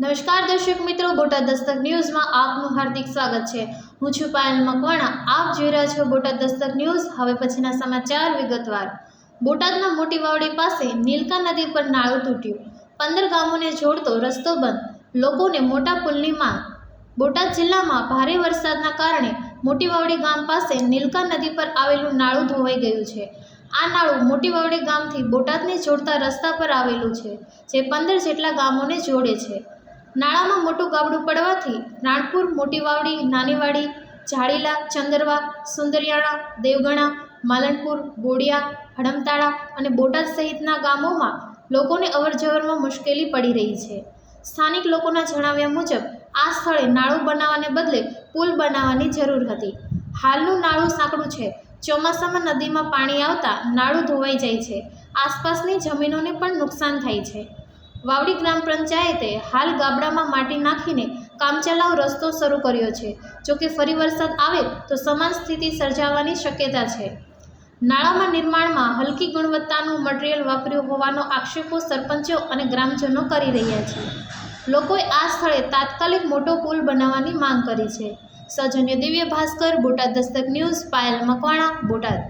નમસ્કાર દર્શક મિત્રો, બોટાદ દસ્તક ન્યૂઝમાં આપનું હાર્દિક સ્વાગત છે. હું છું પાયલ મકવાણા. આપ જોઈ રહ્યા છો બોટાદ દસ્તક ન્યૂઝ. હવે પછીના સમાચાર વિગતવાર. બોટાદના મોટી વાવડી પાસે નીલકા નદી પર નાળું તૂટ્યું. પંદર ગામોને જોડતો રસ્તો બંધ. લોકોને મોટા પુલની માંગ. બોટાદ જિલ્લામાં ભારે વરસાદના કારણે મોટી વાવડી ગામ પાસે નીલકા નદી પર આવેલું નાળું ધોવાઈ ગયું છે. આ નાળું મોટી વાવડી ગામથી બોટાદને જોડતા રસ્તા પર આવેલું છે, જે પંદર જેટલા ગામોને જોડે છે. નાળામાં મોટું ગાબડું પડવાથી રાણપુર મોટી વાવડી નાનીવાડી ઝાડીલા ચંદરવા, સુંદરિયાણા, દેવગણા માલણપુર બોડિયા, હડમતાળા અને બોટાદ સહિતના ગામોમાં લોકોને અવરજવરમાં મુશ્કેલી પડી રહી છે. સ્થાનિક લોકોના જણાવ્યા મુજબ, આ સ્થળે નાળું બનાવવાને બદલે પુલ બનાવવાની જરૂર હતી. હાલનું નાળું સાંકડું છે. ચોમાસામાં નદીમાં પાણી આવતા નાળું ધોવાઈ જાય છે. આસપાસની જમીનોને પણ નુકસાન થાય છે. વાવડી ગ્રામ પંચાયતે હાલ ગાબડામાં માટી નાખીને કામચલાઉ રસ્તો શરૂ કર્યો છે. જોકે ફરી વરસાદ આવે તો સમાન સ્થિતિ સર્જાવાની શક્યતા છે. નાળામાં નિર્માણમાં હલકી ગુણવત્તાનું મટીરિયલ વાપર્યું હોવાનો આક્ષેપો સરપંચો અને ગ્રામજનો કરી રહ્યા છે. લોકોએ આ સ્થળે તાત્કાલિક મોટો પુલ બનાવવાની માંગ કરી છે. સૌજન્ય દિવ્ય ભાસ્કર, બોટાદ દસ્તક ન્યૂઝ, પાયલ મકવાણા, બોટાદ.